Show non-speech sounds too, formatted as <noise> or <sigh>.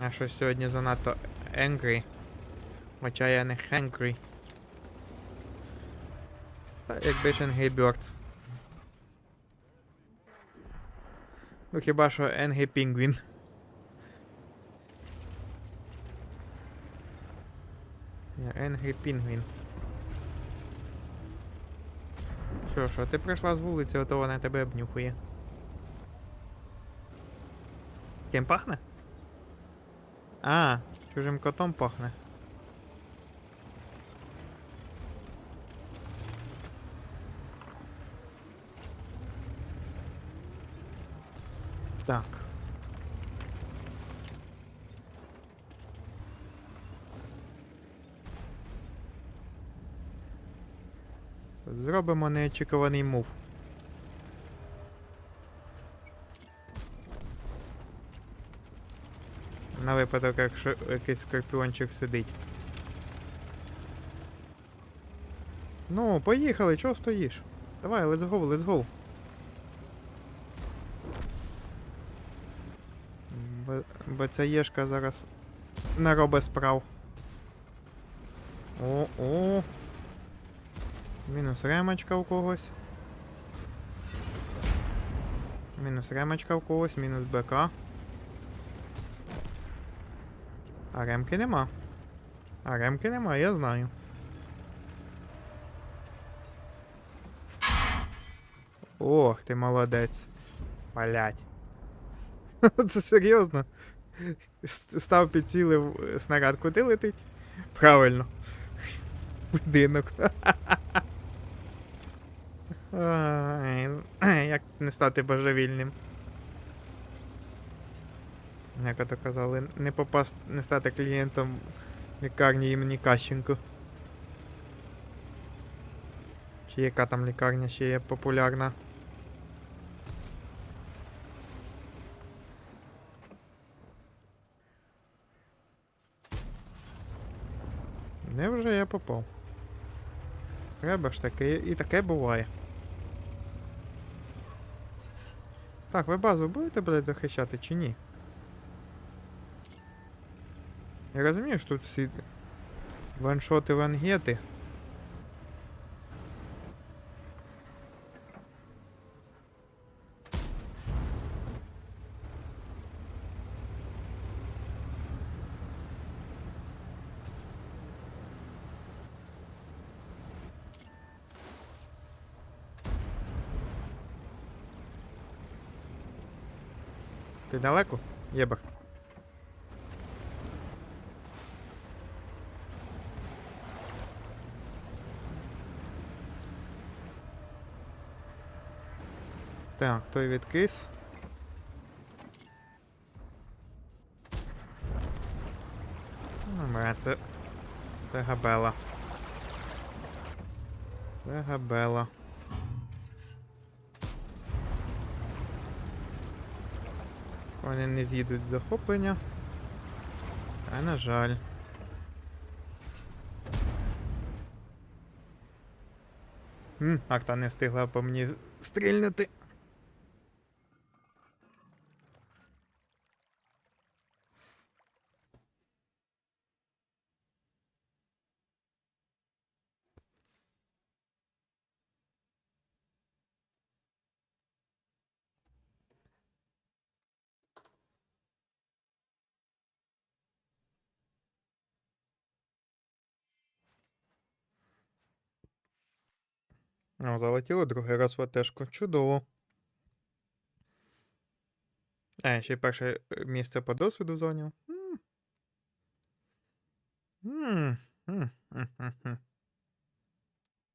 А щось сьогодні занадто angry. Хоча я не hangry. Та якби ж Angry Birds. Ну хіба що Angry Penguin. Ні, Angry Penguin. Що, що, ти прийшла з вулиці, ото вона тебе обнюхує. Ким пахне? А, чужим котом пахне. Так. Зробимо неочікуваний мув. На випадок, якщо якийсь скорпіончик сидить. Ну, поїхали, чого стоїш? Давай, let's go, let's go. Бо, бо ця єшка зараз не робить справ. О, о. Мінус ремочка у когось. Мінус ремочка у когось, мінус БК. А ремки нема. А ремки нема, я знаю. Ох, ти молодець. Палять. <laughs> Це серйозно. Став підцілив снаряд, куди летить? Правильно. Будинок. <laughs> Як не стати божевільним? Як ото казали, не попасть, не стати клієнтом лікарні імені Кащенко. Чи яка там лікарня ще є популярна? Невже я попав? Треба ж таке, і таке буває. Так, ви базу будете, блядь, захищати чи ні? Я розумію, що тут всі ваншоти вангети. Ти далеко? Єбах. Так, той відкис. Добре, це. Це габела. Це габела. Вони не з'їдуть з захоплення. А на жаль. М, Акта не встигла по мені стрільнути. О, залетіло другий раз в АТшку. Чудово. А, ще перше е, місце по досвіду зайняв. М. М, м, м, м, м.